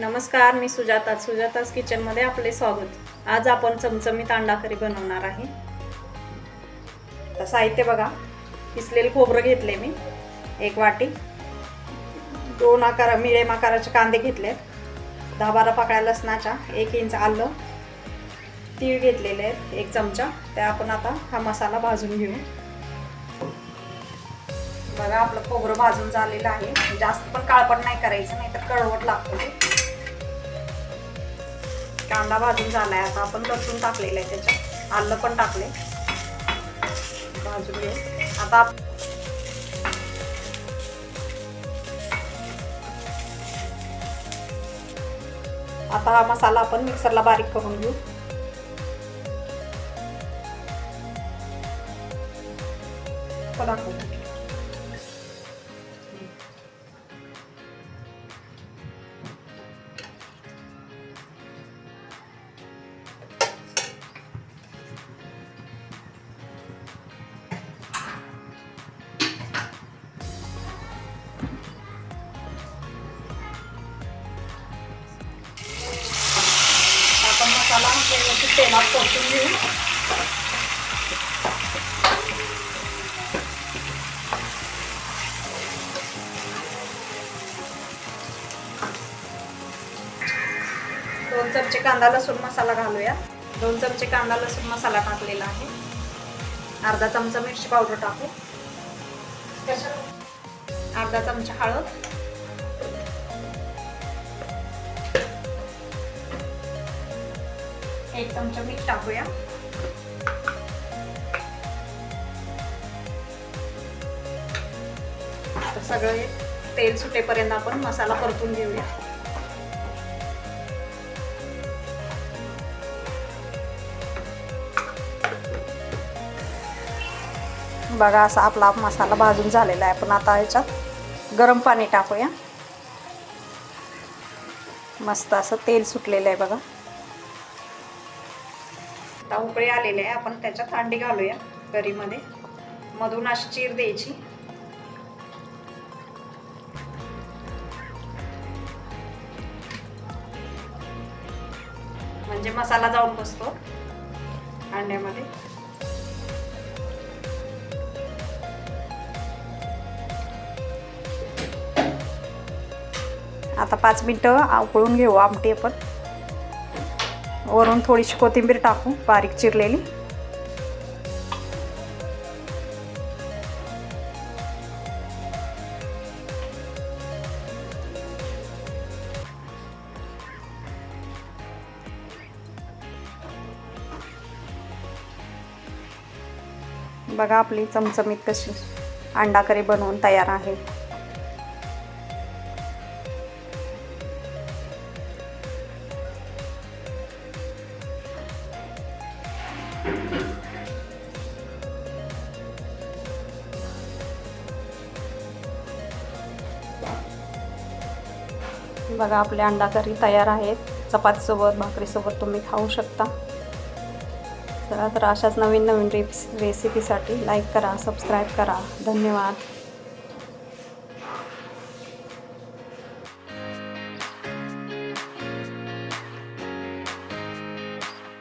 नमस्कार मी सुजाता सुजातास किचनमध्ये आपले स्वागत. आज आपण चमचमीत अंडा करी बनवणार आहे. आता साहित्य बघा किसलेलं खोबरं घेतले मी एक वाटी. दोन आकारा मिळेम आकाराचे कांदे घेतले दहा बारा पाकळ्या लसणाच्या एक इंच आलं. तीळ घेतलेले आहेत एक चमचा. त्या आपण आता हा मसाला भाजून घेऊ. बघा आपलं खोबरं भाजून झालेलं आहे. जास्त पण काळपट नाही करायचं नाही तर कळवट लागतो कांदा भाजून झाला आहे आता आपण लसूण टाकलेलं आहे त्याच्यात. आलं पण टाकले भाजून घेऊ. आता आता हा मसाला आपण मिक्सरला बारीक करून घेऊ. तो मसाला व्यवस्थित तेलात परतून घेऊ दोन चमचे कांदा लसूण मसाला घालूया. दोन चमचे कांदा लसूण मसाला टाकलेला आहे. अर्धा चमचा मिरची पावडर टाकू. अर्धा चमचा हळद. एक चमचा मीठ टाकूया. सगळे तेल सुटेपर्यंत आपण मसाला परतून घेऊया. बघा असा आपला मसाला भाजून झालेला आहे. पण आता याच्यात गरम पाणी टाकूया. मस्त असं तेल सुटलेलं आहे बघा. आता उकळी आलेले आहे. आपण त्याच्यात अंडी घालूया करीमध्ये मधून अशी चीर द्यायची. म्हणजे मसाला जाऊन बसतो अंड्यामध्ये आता पाच मिनटं उकळून घेऊ आमटी आपण. वरून थोडीशी कोथिंबीर टाकू बारीक चिरलेली. बघा आपली चमचमीत कशी अंडा करी बनवून तयार आहे. बघा आपले अंडा करी तयार आहेत. चपातीसोबत भाकरीसोबत तुम्ही खाऊ शकता. चला तर अशाच नवीन नवीन रेप्स रेसिपीसाठी लाईक करा सबस्क्राईब करा. धन्यवाद.